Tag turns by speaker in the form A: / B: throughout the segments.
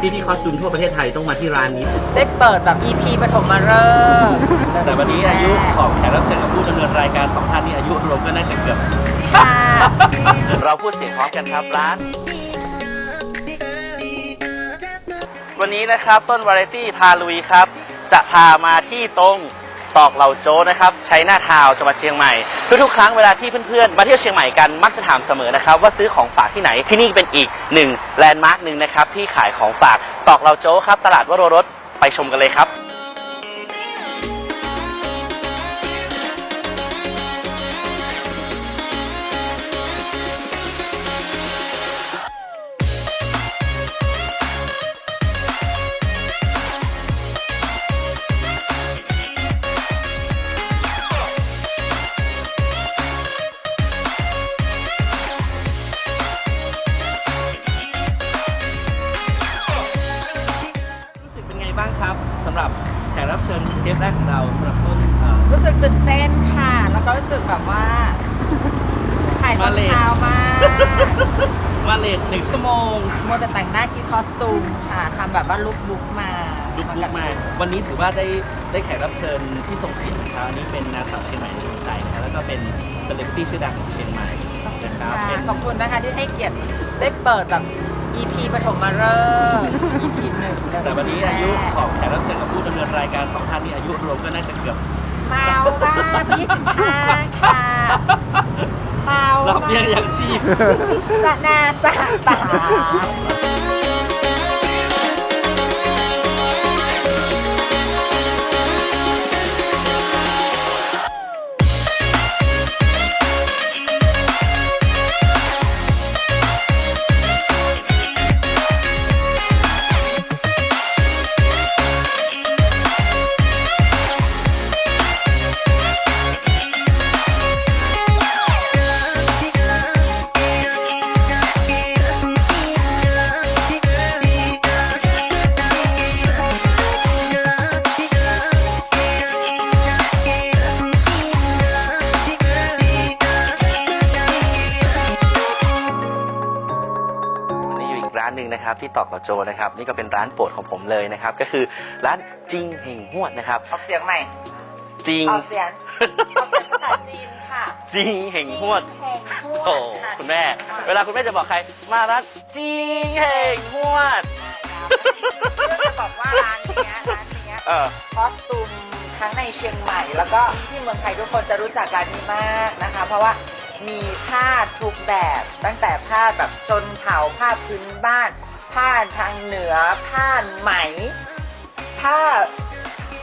A: พี่ที่คอสตูมทั่วประเทศไทยต้องมาที่ร้านนี้
B: ได้เปิดแบบ EP ปฐมฤกษ์
A: แต่วันนี้อายุของแขกรับเชิญกับผู้ดำเนินรายการสองท่านนี้อายุรวมก็น่าจะเกือบ
B: ค่ะ
A: เราพูดเสียงพร้อมกันครับร้าน วันนี้นะครับต้นวาไรตี้พาลุยครับ จะพามาที่ตรง ตอกเหล่าโจนะครับใช้หน้าทาวจังหวัดเชียงใหม่ ทุกๆครั้งเวลาที่เพื่อนๆมาเที่ยวเชียงใหม่กันมักจะถามเสมอนะครับว่าซื้อของฝากที่ไหนที่นี่เป็นอีกหนึ่งแลนด์มาร์กหนึ่งนะครับที่ขายของฝากตอกเหล่าโจครับตลาดวโรรสไปชมกันเลยครับ รู้สึกแบบ
B: ว่าถ่ายตอน
A: มาเลท
B: เช้ามาก
A: มาเลทหนึ่งชั่วโมง
B: มัวแต่แต่งหน้าคิดคอสตูมค่ะทำแบบว่าลุกลุกๆมา
A: ลุกลุกมา วันนี้ถือว่าได้ได้แขกรับเชิญที่ทรงเกียรตินะครับอันนี้เป็นนางสาวเชียงใหม่ในดวงใจนะครับแล้วก็เป็นเซเลบริตี้ชื่อดังของเชียงใหม่นะครับ
B: ค่ะ
A: เป็น
B: ขอบคุณนะคะที่ให้เกียรติได้เปิดแบบ EP ปฐมฤกษ์ EP หนึ่ง
A: แต่วันนี้อายุของแขกรับเชิญกับผู้ดำเนินรายการสองท่านนี้อายุรวมก็น่าจะเกือบ
B: เมาบ้าง25ค่ะเมา
A: รับเบี้ยยังชีพ
B: สะนาสะตา
A: นหนึ่งนะครับที่ตอกกับโจนะครับนี่ก็เป็นร้านโปรดของผมเลยนะครับ ก็คือร้านจิงเฮงฮวดนะครับ
B: ออกเสียงใหม่
A: จิง
B: ออกเสียงออกเสียงภาษาจีนค่ะ
A: จิงเฮงฮวด
B: แห่งหัว
A: โอ้คุณแม่ เวลาคุณแม่จะบอกใคร มาร้านจิงเฮงฮวด
B: เพื่อจะบอกว่าร้านเนี้ยร้านเนี้ย
A: เออ
B: คอสตูมทั้งในเชียงใหม่ แล้วก็ที่เมืองไทยทุกคนจะรู้จักร้านนี้มากนะคะ เพราะว่ามีผ้าทุกแบบตั้งแต่ผ้าแบบชนเผ่าผ้าพื้นบ้าน ผ้าทางเหนือผ้าไหม ผ้า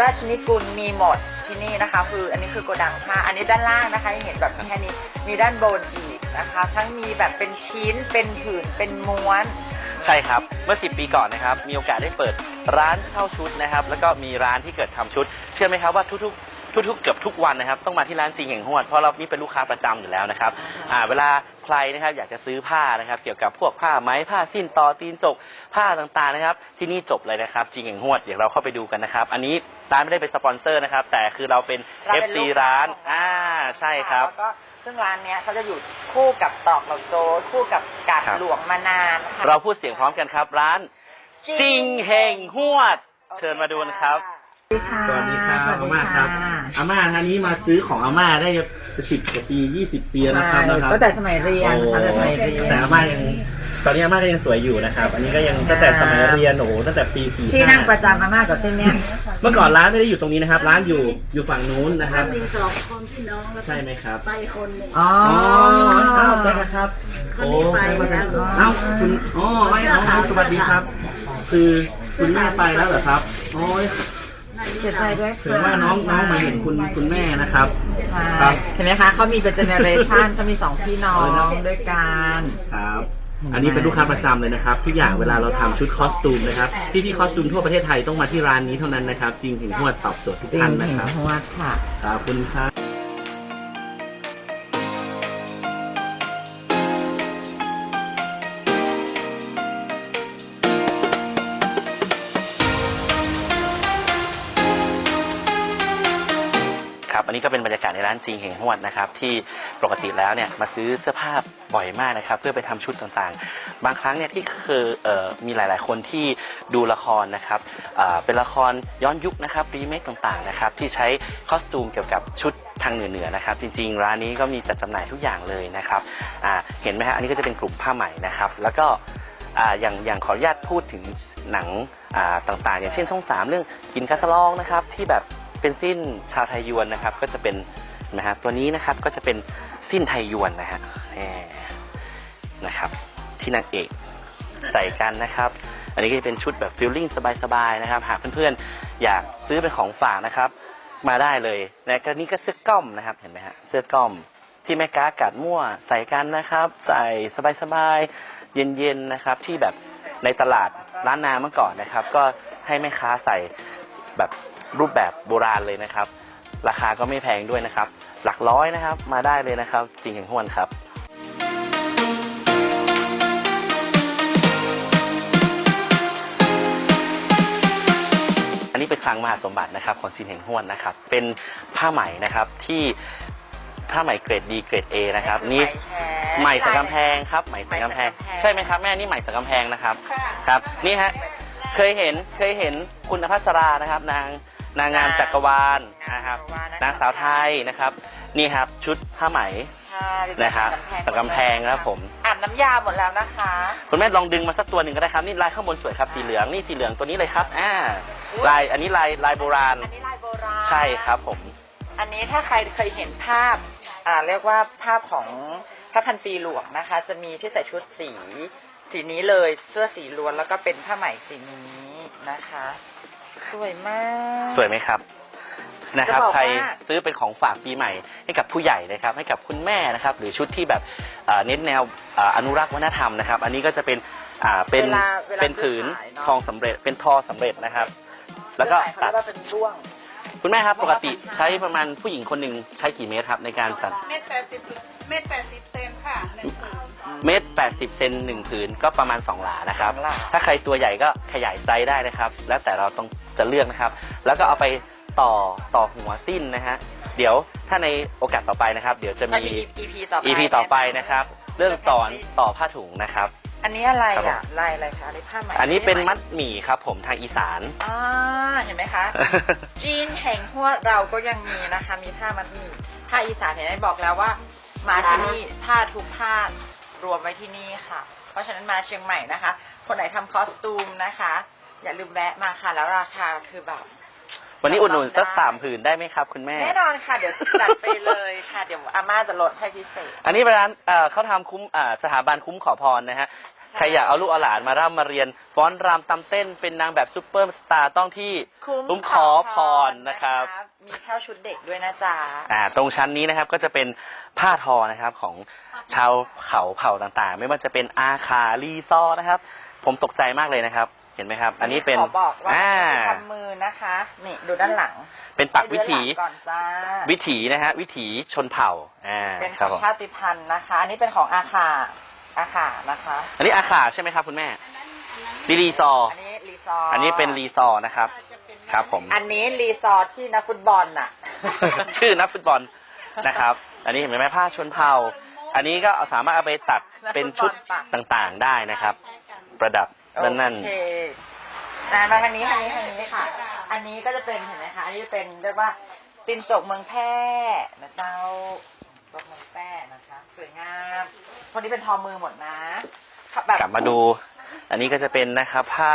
B: ราชนิกุลมีหมดที่นี่นะคะ คืออันนี้คือโกดังผ้าอันนี้ด้านล่างนะคะเห็นแบบแค่นี้มีด้านบนอีกนะคะ ทั้งมีแบบเป็นชิ้นเป็นผืนเป็นม้วน
A: ใช่ครับ เมื่อ 10 ปีก่อนนะครับ มีโอกาสได้เปิดร้านเช่าชุดนะครับ แล้วก็มีร้านที่เกิดทำชุด เชื่อไหมครับว่าทุกๆ ทุกๆเกือบทุกวันนะครับ ต้องมาที่ร้านจริงแห่งหวดเพราะเรานี่เป็นลูกค้าประจำอยู่แล้วนะครับอ่าเวลาใครนะครับอยากจะซื้อผ้านะครับ เกี่ยวกับพวกผ้าไหมผ้าสิ้นต่อตีนจกผ้าต่างๆนะครับ ที่นี่จบเลยนะครับจริงแห่งหวดเดี๋ยวเราเข้าไปดูกันนะครับ อันนี้ร้านไม่ได้เป็นสปอนเซอร์นะครับ แต่คือเราเป็น
B: เราเป็น
A: FC
B: ลูกค้า
A: ร้าน
B: ของเรา
A: อ่าใช่ครับ
B: แล้วก็ซึ่งร้านเนี้ยเขาจะอยู่คู่กับตอกเหล่าโจคู่กับกาด
A: ครับ
B: หลวงมานานค่ะ
A: เราพูดเสียงพร้อมกันครับ ร้านจริงเฮงหวด เชิญมาดูนะครับ สวัสดีครับอาม่าครับอาม่าท่านนี้มาซื้อของอาม่าได้สิบกว่าปียี่สิบปีแล้วนะครับนะครับ
B: ก็แต่สมัยเรียน
A: โอ้
B: ค่ะแต่สมัยเรียน
A: แต่อาม่ายังตอนนี้อาม่าก็ยังสวยอยู่นะครับ อันนี้ก็ยังตั้งแต่สมัยเรียนโอ้โหตั้งแต่ปีสี่
B: ที่
A: ห้า
B: นั่งประจำมาม่ากับเต้นเนี้ย
A: เมื่อก่อนร้านไม่ได้อยู่ตรงนี้นะครับ ร้านอยู่อยู่ฝั่งนู้นนะครับ
C: มีสองคนพี่น้องแล้ว
A: ใช่ไหมครับ
C: ไปคนหนึ่ง
B: อ๋อ
A: อ๋อครับได้ครับโอ้ใครมาจากเอ้าคุณอ๋อไม่เอาสวัสดีครับ คือคุณแม่ไปแล้วเหรอครับโอ้ย
B: เสียใจด้วย
A: ถึงว่าน้องน้องมาเห็นคุณคุณแม่นะครับ ครับ
B: เห็นไหมคะเขามีเป็นเจเนเรชันเขามีสองพี่น้องด้วยกัน
A: ครับ อันนี้เป็นลูกค้าประจำเลยนะครับทุกอย่างเวลาเราทำชุดคอสตูมนะครับพี่ที่คอสตูมทั่วประเทศไทยต้องมาที่ร้านนี้เท่านั้นนะครับ จริงถึงหัวดตอบโจทย์ทุก
B: จริง
A: ท่านนะ
B: เห็น
A: ครับ
B: หัวค่ะ
A: ขอบคุณครับ นี้ก็เป็นบรรยากาศในร้านจริงแห่งหวดนะครับที่ปกติแล้วเนี่ยมาซื้อเสื้อผ้าบ่อยมากนะครับเพื่อไปทำชุดต่างๆ บางครั้งเนี่ยที่เคยเอ่อมีหลาย ๆ คนที่ดูละครนะครับเเป็นละครย้อนยุคนะครับรีเมคต่างๆนะครับที่ใช้คอสตูมเกี่ยวกับชุดทางเหนือๆนะครับจริงๆ ร้านนี้ก็มีจัดจำหน่ายทุกอย่างเลยนะครับเห็นไหมฮะอันนี้ก็จะเป็นกลุ่มผ้าไหม่นะครับแล้วก็อย่างอย่างขออนุญาตพูดถึงหนังต่างๆ อย่างเช่นช่องสามเรื่องกินกาสลองนะครับที่แบบ เป็นสิ้นชาวไทยยวนนะครับ ก็จะเป็นนะฮะตัวนี้นะครับก็จะเป็นสิ้นไทยยวนนะฮะนะครับ ที่นางเอกใส่กันนะครับ อันนี้ก็จะเป็นชุดแบบฟิลลิ่งสบายๆนะครับ หากเพื่อนๆอยากซื้อเป็นของฝากนะครับ มาได้เลยนะก็นี่ก็เสื้อก้อมนะครับ เห็นไหมฮะเสื้อก้อมที่แม่ค้ากัดมั่วใส่กันนะครับ ใส่สบายๆเย็นๆนะครับ ที่แบบในตลาดร้านนาเมื่อก่อนนะครับ ก็ให้แม่ค้าใส่แบบ รูปแบบโบราณเลยนะครับ ราคาก็ไม่แพงด้วยนะครับ หลักร้อยนะครับ มาได้เลยนะครับ จริงแห่งห้วนครับอันนี้เป็นคลังมหาสมบัตินะครับของสินแห่งห้วนนะครับ เป็นผ้าไหมนะครับที่ผ้าไหมเกรดดีเกรด A นะครับนี่ใหม่สังกำแพงครับใหม่สังกำแพง ใช่ไหมครับ แม่นี่ใหม่สังกำแพงนะครับครับนี่ฮะเคยเห็นเคยเห็นคุณพัสรานะครับ นาง นางงามจักรวาลนะครับนางสาวไทยนะครับ นี่ครับชุดผ้าไหม
D: ใช่
A: นะครับสังกำแพงครับผม
D: อ่านน้ำยาหมดแล้วนะคะ
A: คุณแม่ลองดึงมาสักตัวหนึ่งก็ได้ครับนี่ลายข้างบนสวยครับสีเหลืองนี่สีเหลืองตัวนี้เลยครับอ่าลายอันนี้ลายลายโบราณ
D: อันนี้ลายโบราณ
A: ใช่ครับผม
D: อันนี้ถ้าใครเคยเห็นภาพอ่าเรียกว่าภาพของพระพันปีหลวงนะคะ จะมีที่ใส่ชุดสีสีนี้เลยเสื้อสีล้วนแล้วก็เป็นผ้าไหมสีนี้นะคะ สวยมาก
A: สวยไหมครับนะครับ
D: จะบอกว่า
A: ใครซื้อเป็นของฝากปีใหม่ ให้กับผู้ใหญ่นะครับ ให้กับคุณแม่นะครับ หรือชุดที่แบบเอ่อเน้นแนวเอ่ออนุรักษ์วัฒนธรรมนะครับ อันนี้ก็จะเป็นอ่าเป็น
D: เวลาเวลา
A: เป็นผืน
D: ซื้อขายเนอะ
A: ทองสำเร็จ เป็นทอสำเร็จนะครับ แล้วก็
D: เขา
A: ตั
D: เรี
A: ด
D: ยกว่าเป็นร่วง
A: คุณแม่ครับ
D: เพ
A: ป
D: ราะ
A: ก
D: ว่า
A: ติ
D: เป็นผ้า
A: ใช้ประมาณผู้หญิงคนหนึ่งใช้กี่เมตรครับในการตัด
C: เมตรแปดสิบเมตรแปดสิบเซนค่ะหนึ่งผืน
A: เมตรแปดสิบเซนหนึ่งผืนก็ประมาณสองหลานะครับ
D: สองหลา
A: ถ้าใครตัวใหญ่ก็ขยายไซส์ได้นะครับ แล้วแต่เราต้องจะเลือกนะครับ แล้วก็เอาไปต่อต่อหัวสิ้นนะฮะเดี๋ยวถ้าในโอกาสต่อไปนะครับ เดี๋ยวจะ
D: ถ้า
A: มี
D: มี EP ต่อไป
A: EP ต่อไปนะครับ เรื่องสอนต่อผ้าถุงนะครับ
D: อันนี้อะไร
A: ครับผ
D: อะ
A: ม
D: ลายอะไรคะลายผ้าไหม
A: อันนี้เป็นมัดหมี่ครับผมทางอีสาน
D: อ่าเห็นไหมคะ จีนแห่งหัวเราก็ยังมีนะคะ มีผ้ามัดหมี่ผ้าอีสานเห็นไหมบอกแล้วว่า มาที่นี่ผ้าทุกผ้า รวมไว้ที่นี่ค่ะ เพราะฉะนั้นมาเชียงใหม่นะคะ คนไหนทำคอสตูมนะคะ อย่าลืมแวะมาค่ะ แล้วราคาคือแบบ
A: วันนี้อุดหนุนสัก
D: ได้
A: สามผืนได้ไหมครับ คุณแม่
D: แน่นอนค่ะ เดี๋ยวจัดไปเลยค่ะ เดี๋ยวอาม่าจะลดให้พิเศษ
A: อันนี้เป็นร้านเอ่อเขาทำคุ้มอ่าสถาบันคุ้มขอพรนะฮะ ใครอยากเอาลูกเอาหลานมาร่ำมาเรียนฟ้อนรำตำเต้นเป็นนางแบบซูเปอร์สตาร์ต้องที่คุ้มขอพรนะครับ
D: มีเช่าชุดเด็กด้วยนะจ๊ะ
A: อ่าตรงชั้นนี้นะครับก็จะเป็นผ้าทอนะครับของชาวเขาเผ่าต่างๆ ไม่ว่าจะเป็นอาคาลีซอนะครับ ผมตกใจมากเลยนะครับเห็นไหมครับ อันนี้เป็น
D: ขอบอกว่า
A: อ่า
D: ทำมือนะคะ นี่ดูด้านหลัง
A: เป็นปักวิถี
D: ให้ดูด้านหลังก่อนจ้า
A: วิถีนะฮะวิถีชนเผ่าอ่า
D: เป็น
A: ค
D: ข
A: รับ
D: อง
A: ผม
D: ชาติพันธุ์นะคะ อันนี้เป็นของอาคา อาคานะคะ
A: อันนี้อาขาใช่ไหมครับ คุณแม่ลีรีซอร์
D: อันนี้รีซอร์
A: อันนี้เป็นรีซอร์นะครับ ครับ ผม
D: อันนี้รีซอร์ที่นักฟุตบอลน่ะ
A: ชื่อนักฟุตบอลนะครับ อันนี้เห็นไหมผ้าชนเผ่า อันนี้ก็สามารถเอาไปตัดเป็นชุดต่างๆได้นะครับ ประดับด้านนั่น
D: โอเคอ่ามาทางนี้ทางนี้ทางนี้ค่ะ อันนี้ก็จะเป็นเห็นไหมคะ อันนี้จะเป็นเรียกว่าตินจกเมืองแพร่นะเจ้า จกเมืองแพร่นะคะ สวยงามคนนี้เป็นทอมือหมดนะแบบ
A: กลับมาดู อันนี้ก็จะเป็นนะครับผ้า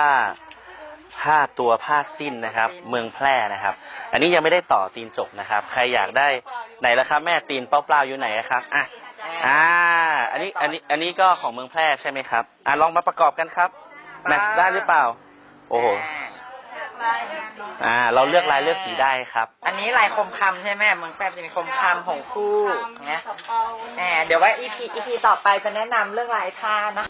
A: ผ้าตัวผ้าสิ้นนะครับ เมืองแพร่นะครับ อันนี้ยังไม่ได้ต่อตีนจกนะครับ ใครอยากได้ไหนแล้วครับ แม่ตีนเปล่าๆอยู่ไหนครับอะอ่า อันนี้อันนี้อันนี้ก็ของเมืองแพร่ใช่ไหมครับ อะลองมาประกอบกันครับแมทช์ได้หรือเปล่า โอ้โห อ่า เราเลือกลายเลือกสีได้ครับ
D: อันนี้ลายคมคำใช่ไหมเมืองแพร่จะมีคมคำของคู่อย่างเงี้ยแหมเดี๋ยวว่า EP EP ต่อไปจะแนะนำเรื่องลายผ้านะ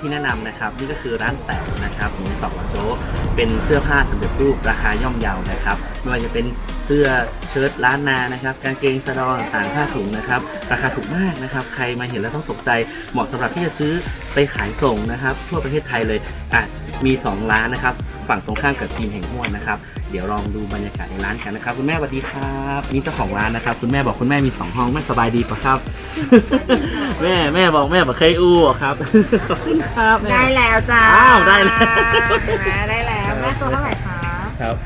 A: ที่แนะนำนะครับ นี่ก็คือร้านแต๋วนะครับของตอกโจ๊กเป็นเสื้อผ้าสำเร็จรูปราคาย่อมเยานะครับไม่ว่าจะเป็นเสื้อเชิ้ตร้านนานะครับกางเกงสะดอต่างๆผ้าถุงนะครับ ราคาถูกมากนะครับ ใครมาเห็นแล้วต้องตกใจเหมาะสำหรับที่จะซื้อไปขายส่งนะครับ ทั่วประเทศไทยเลยอะมีสองร้านนะครับ ฝั่งตรงข้ามกับทีมแห่งห้วนนะครับ เดี๋ยวลองดูบรรยากาศในร้านกันนะครับ คุณแม่สวัสดีครับนี่เจ้าของร้านนะครับ คุณแม่บอกคุณแม่มีสองห้องแม่สบายดีปะครับ แม่แม่บอกแม่บอกเคยอู้อะครับขอบคุณครับแม่
B: ได้แล้วจ้า
A: อ้าวได้แล้ว
B: เห็นไหมได้แล้วแม่ตัวเท่าไหร่คะ
A: ครับ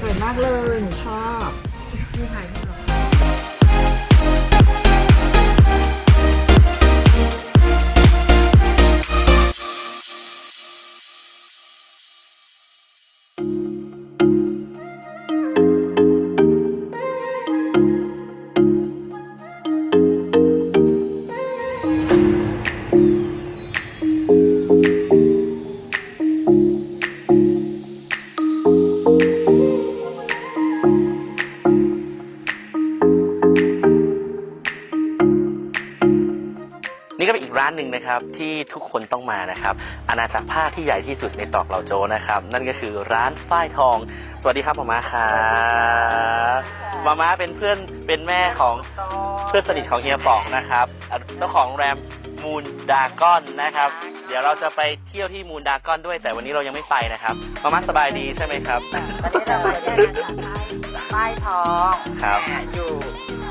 B: สวยมากเลยหนูชอบนี่ถ่า
A: ร้านหนึ่งนะครับที่ทุกคนต้องมานะครับอาณาจักรผ้าที่ใหญ่ที่สุดในตอกเหล่าโจนะครับ นั่นก็คือร้านฝ้ายทอง สวัสดีครับหมาม้าครับหมาม้าเป็นเพื่อนเป็นแม่ของเพื่อนสนิทของเฮียป๋องนะครับเจ้าของโรงแรมมูนดากอนนะครับ เดี๋ยวเราจะไปเที่ยวที่มูนดากอนด้วย แต่วันนี้เรายังไม่ไปนะครับหมาม้าสบายดีใช่ไหมครับ
B: ตอนนี้เราไปที่ ป้ายทอง
A: ครับ
B: อ่าอยู่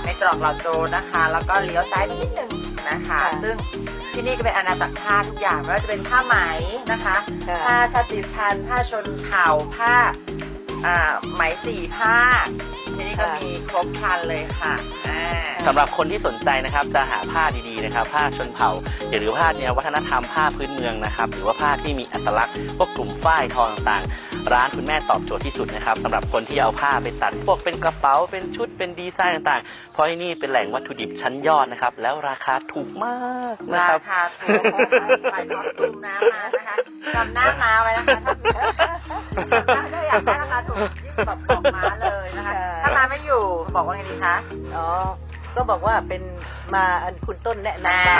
B: ในตรอกเหล่าโจรนะคะ แล้วก็เลี้ยวซ้ายไปนิดนึงนะคะซึ่งที่นี่ก็เป็นอาณาจักรผ้าทุกอย่างไม่ว่าจะเป็นผ้าไหมนะคะผ้าชาติพันธุ์ผ้าชนเผ่าผ้าอ่าไหมสีผ้าที่นี่ก็มีครบครันเลยค่ะอ่า
A: สำหรับคนที่สนใจนะครับจะหาผ้าดีๆนะครับ ผ้าชนเผ่าหรือผ้าแนววัฒนธรรมผ้าพื้นเมืองนะครับ หรือว่าผ้าที่มีอัตลักษณ์พวกกลุ่มฝ้ายทองต่างๆ ร้านคุณแม่ตอบโจทย์ที่สุดนะครับสำหรับคนที่เอาผ้าไปตัดพวกเป็นกระเป๋าเป็นชุดเป็นดีไซน์ต่างๆ เพราะที่นี่เป็นแหล่งวัตถุดิบชั้นยอดนะครับ แล้วราคาถูกมากนะ
B: รา
A: ครับ
B: คาถูกใส่คอสตูมน้ำมานะคะจำหน้าม้าไว้นะคะถ้าถ้าอยากได้ราคาถูกยิ่งแบบบอกม้าเลยนะคะ ถ้าม้าไม่อยู่บอกว่าไงดีคะ
D: อ๋อ ก็บอกว่าเป็นมาอันคุณต้นแนะนำ
B: อ่า
D: ม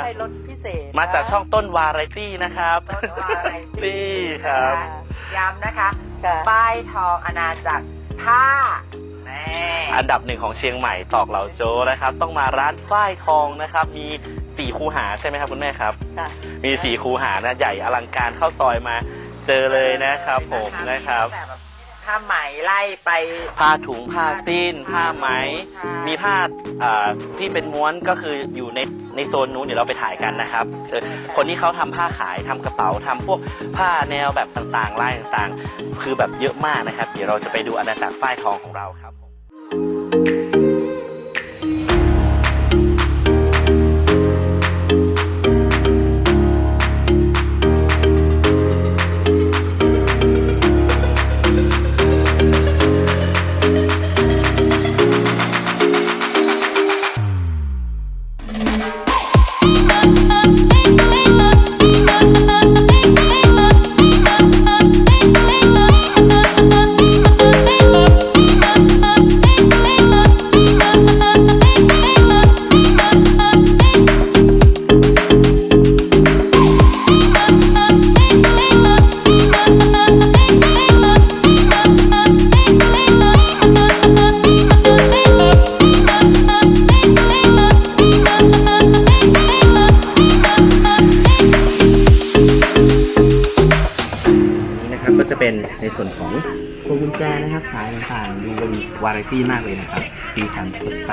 D: าให้รถพิเศษ
A: มาจากช่องต้นวาไรตี้นะครับ
B: ต้นวาไรตี้
A: ตี้ครับ
B: ย้ำนะคะ
D: ค่ะ
B: ป้ายทองอาณาจักรผ้าแน่
A: อันดับหนึ่งของเชียงใหม่ตอกเหล่าโจนะครับ ต้องมาร้านฝ้ายทองนะครับ มีสี่คูหาใช่ไหมครับคุณแม่ครับ
D: ค่ะ
A: มีสี่คูหานะใหญ่อลังการเข้าซอยมาเจอเลยนะครับผมนะครับ
B: มีตั้งแต่แบบ ผ้าไหมไล่ไป
A: ผ้าถุงผ้าสิ้น ผ้าไหม
B: ใช่
A: มีผ้าอ่าที่เป็นม้วนก็คืออยู่ในในโซนนู้นเดี๋ยวเราไปถ่ายกันนะครับคือคนที่เขาทำผ้าขายทำกระเป๋าทำพวกผ้าแนวแบบต่างๆลายต่างๆ คือแบบเยอะมากนะครับ เดี๋ยวเราจะไปดูอาณาจักรฝ้ายทองของเราครับายต่างๆ ดูเป็นวาไรตี้มากเลยนะครับสีสันสดใส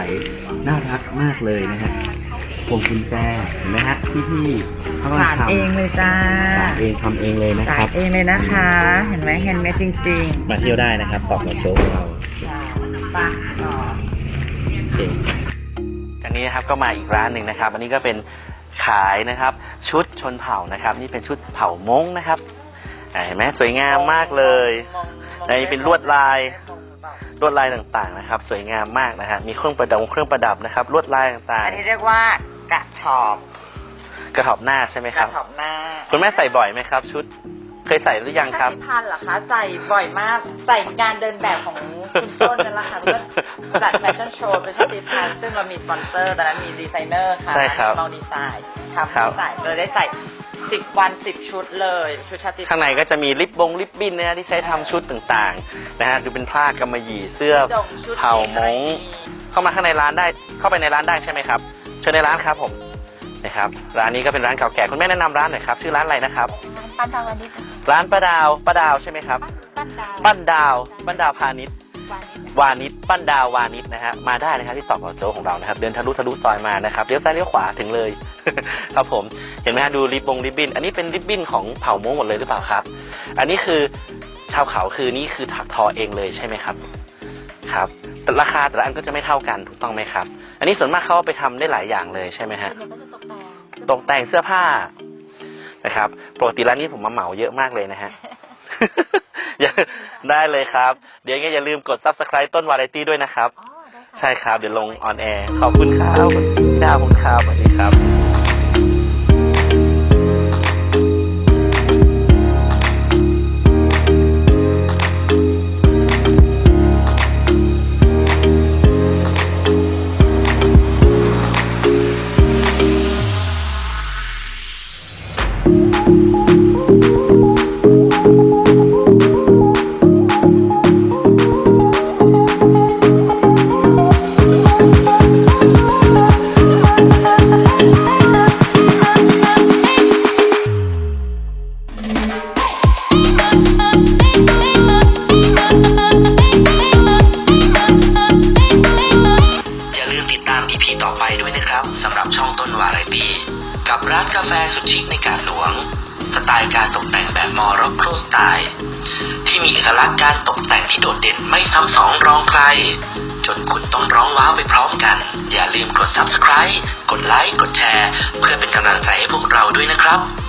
A: น่ารักมากเลยนะฮะพวงกุญแจเห็นไหมฮะที่พี่เขากำลั
B: สางร
A: ทำ
B: เองเลยจ้า
A: สารเองทำเองเลยนะ
B: สา
A: ครั
B: ร
A: บ
B: เองเลยนะคะ เห็นไหมเห็นไหมจริง
A: มาเที่ยวได้นะครับตอกหัวโจ๊กของเรา
B: ๆปะต่อ
A: โอเคจากนี้นะครับก็มาอีกร้านหนึ่งนะครับ อันนี้ก็เป็นขายนะครับชุดชนเผ่านะครับ นี่เป็นชุดเผ่ามงนะครับอ่า เห็นไหมสวยงามมากเลยในเป็นลวดลายลวดลายต่างๆนะครับ สวยงามมากนะฮะมีเครื่องประดับเครื่องประดับนะครับ ลวดลายต่าง
B: อันนี้เรียกว่ากระชอบ
A: ๆกระถอบหน้าใช่ไหม
B: ก
A: ครั
B: ระ
A: บ
B: ชอบหน้า
A: คุณแม่ใส่บ่อยไหมครับ ชุดเคยใส่หรือยังครับ
B: ชาติพันธุ์เหรอคะใส่บ่อยมากใส่งานเดินแบบของคุณต้นนั่นแหละค่ะเพื่อจัดแฟชั่นโชว์เป็นชาติพันธุ์ซึ่งเรามีสปอนเซอร์ตอนนั้นมีดีไซเนอร์ค่ะ
A: ใช่ครับ
B: มองดีไซน์ครับ
A: ครับ
B: ใส่เลยได้ใส่ สิบวันสิบชุดเลยชุดชาติพันธุ์
A: ข้างในก็จะมีลิปบงลิปบิ้นนะฮะที่ใช้ทำชุดต่างๆนะฮะดูเป็นผ้ากำมะหยี่เสื้อ
B: ดงชุด
A: เผ่ามงเข้ามาข้างในร้านได้เข้าไปในร้านได้ใช่ไหมครับ เชิญในร้านครับผมนะครับร้านนี้ก็เป็นร้านเก่าแก่คุณแม่แนะนำร้านหน่อยครับชื่อร้านอะไรนะครับ
C: ปั้นดาววานิช
A: ร้านป้าดาวป้าดาวใช่ไหมครับ
C: ปั้นดาว
A: ปั้นดาวปั้นดาวพาณิชย์
C: วานิช
A: วานิชปั้นดาววานิชนะฮะมาได้นะครับที่ตอกหัวโจกของเรานะครับ เดินทะลุทะลุซอยมานะครับเลี้ยวซ้ายเลี้ยวขวาถึงเลยครับผมเห็นไหมฮะดูริบบงริบบิ้นอันนี้เป็นริบบิ้นของเผ่ามงหมดเลยหรือเปล่าครับ อันนี้คือชาวเขาคือนี่คือถักทอเองเลยใช่ไหมครับครับแต่ราคาแต่ละอันก็จะไม่เท่ากันถูกต้องไหมครับ อันนี้ส่วนมากเขาเอาไปทำได้หลายอย่างเลยใช่ไหมฮะตกแต่งเสื้อผ้านะครับปกติร้านนี้ผมมาเหมาเยอะมากเลยนะฮะอย่า ได้เลยครับ เดี๋ยวยังไงอย่าลืมกด subscribe ต้นวาไรตี้ด้วยนะครับ ใช่ครับ เดี๋ยวลงออนแอร์ขอบคุณครับคุณดาวคุณครับสวัสดีครับ แฟสุดชิคในการหลวง สไตล์การตกแต่งแบบมอร็อกโกสไตล์ที่มีเอกลักษณ์การตกแต่งที่โดดเด่นไม่ซ้ำสองรองใคร จนคุณต้องร้องว้าวไปพร้อมกัน อย่าลืมกด subscribe กดไลค์กดแชร์ เพื่อเป็นกำลังใจให้พวกเราด้วยนะครับ